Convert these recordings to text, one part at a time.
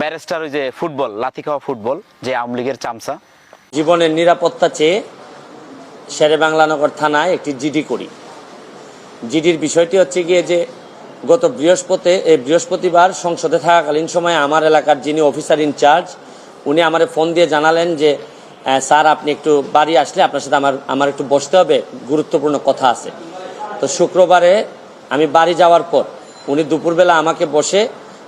Barrister ওই যে football, লাথি খাওয়া ফুটবল, যে আওয়ামী লীগের চামচা। জীবনের নিরাপত্তা চেয়ে শেরে বাংলানগর থানায় একটি জিডি করি। জিডির বিষয়টি হচ্ছে গিয়ে যে গত বৃহস্পতি বৃহস্পতিবার সংসদে থাকাকালীন সময়ে আমার এলাকার যিনি অফিসার ইনচার্জ উনি আমার ফোন দিয়ে জানালেন যে স্যার, আপনি একটু বাড়ি আসলে আপনার সাথে আমার আমার একটু বসতে হবে, গুরুত্বপূর্ণ কথা আছে। তো শুক্রবারে আমি বাড়ি যাওয়ার পর উনি দুপুরবেলা আমাকে বসে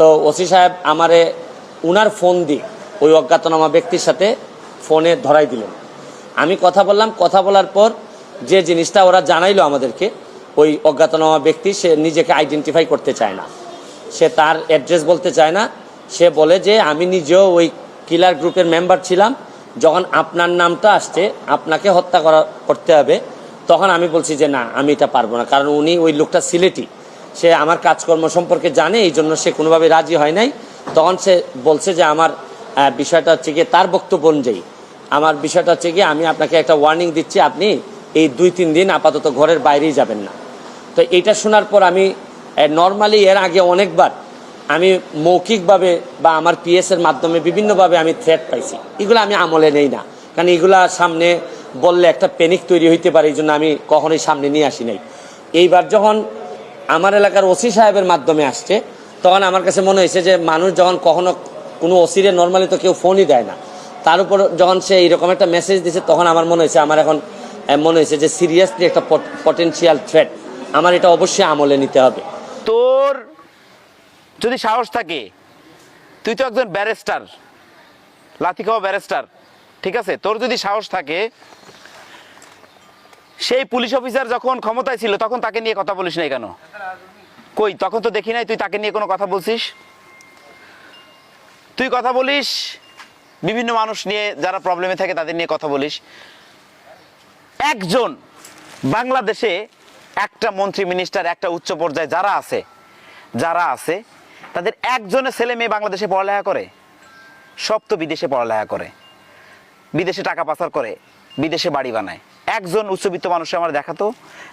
তো ওসি সাহেব আমারে উনার ফোন দিয়ে ওই অজ্ঞাতনামা ব্যক্তির সাথে ফোনে ধরাই দিলেন। আমি কথা বললাম, কথা বলার পর যে জিনিসটা ওরা জানাইলো আমাদেরকে, ওই অজ্ঞাতনামা ব্যক্তি সে নিজেকে আইডেন্টিফাই করতে চায় না। সে তার অ্যাড্রেস বলতে চায় না। সে বলে যে, আমি নিজেও ওই কিলার গ্রুপের মেম্বার ছিলাম। যখন আপনার নামটা আসছে, আপনাকে হত্যা করা, করতে হবে। তখন আমি বলছি যে, না, আমি এটা পারব না। কারণ উনি ওই লোকটা সিলেটি। সে আমার কাজকর্ম সম্পর্কে জানে, এই জন্য সে কোনোভাবে রাজি হয় নাই। তখন সে বলছে যে আমার বিষয়টা হচ্ছে গিয়ে তার বক্তব্য অনুযায়ী। আমার বিষয়টা হচ্ছে গিয়ে আমি আপনাকে একটা ওয়ার্নিং দিচ্ছি, আপনি এই দুই তিন দিন আপাতত ঘরের বাইরেই যাবেন না। তো এটা শোনার পর আমি নর্মালি এর আগে অনেকবার আমি মৌখিকভাবে বা আমার পিএস এর মাধ্যমে বিভিন্নভাবে আমি থ্রেট পাইছি। এগুলো আমি আমলে নেই না। কারণ এগুলা সামনে বললে একটা প্যানিক তৈরি হইতে পারে, এই জন্য আমি কখনোই সামনে নিয়ে আসি নাই। এইবার যখন আমার এলাকার ওসি সাহেবের মাধ্যমে আসছে, তখন আমার কাছে মনে হয়েছে যে মানুষ যখন কখনো কোনো ওসিরে নর্মালি তো কেউ ফোনই দেয় না। তার উপর যখন সে এইরকম একটা মেসেজ দিছে, তখন আমার মনে হয়েছে, আমার এখন মনে হয়েছে যে সিরিয়াসলি একটা পটেনশিয়াল থ্রেট আমার এটা অবশ্যই আমলে নিতে হবে। তোর যদি সাহস থাকে, তুই তো একজন ব্যারিস্টার লাথি খাওয়া ব্যারিস্টার ঠিক আছে? তোর যদি সাহস থাকে, সেই পুলিশ অফিসার যখন ক্ষমতায় ছিল, তখন তাকে নিয়ে কথা বলিস নাই কেন? কই? তখন তো দেখি নাই, তুই তাকে নিয়ে কোনো কথা বলছিস? তুই কথা বলিস, বিভিন্ন মানুষ নিয়ে যারা প্রবলেমে থাকে তাদের নিয়ে কথা বলিস। একজন বাংলাদেশে একটা মন্ত্রী মিনিস্টার একটা উচ্চ পর্যায়ে যারা আছে যারা আছে, তাদের একজনের ছেলে মেয়ে বাংলাদেশে পড়ালেখা করে সব তো বিদেশে পড়ালেখা করে, বিদেশে টাকা পাচার করে, বিদেশে বাড়ি বানায়। একজন উচ্চবিত্ত মানুষ আমার দেখাতো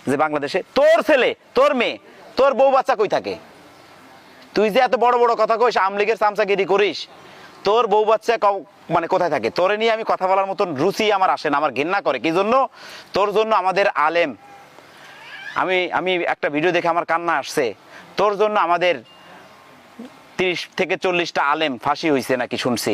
যে বাংলাদেশে তোর ছেলে, তোর মেয়ে তোর বউ বাচ্চা কই থাকে? তুই যে এত বড় বড় কথা কইস, আমলিগের চামচাগিরি করিস, তোর বউ বাচ্চা মানে কোথায় থাকে? তোরে নিয়ে আমি কথা বলার মতন রুচি আমার আসে না, আমার ঘৃণা করে। কি জন্য? তোর জন্য আমাদের আলেম। আমি আমি একটা ভিডিও দেখে আমার কান্না আসছে। তোর জন্য আমাদের তিরিশ থেকে চল্লিশটা আলেম ফাঁসি হয়েছে নাকি শুনছি।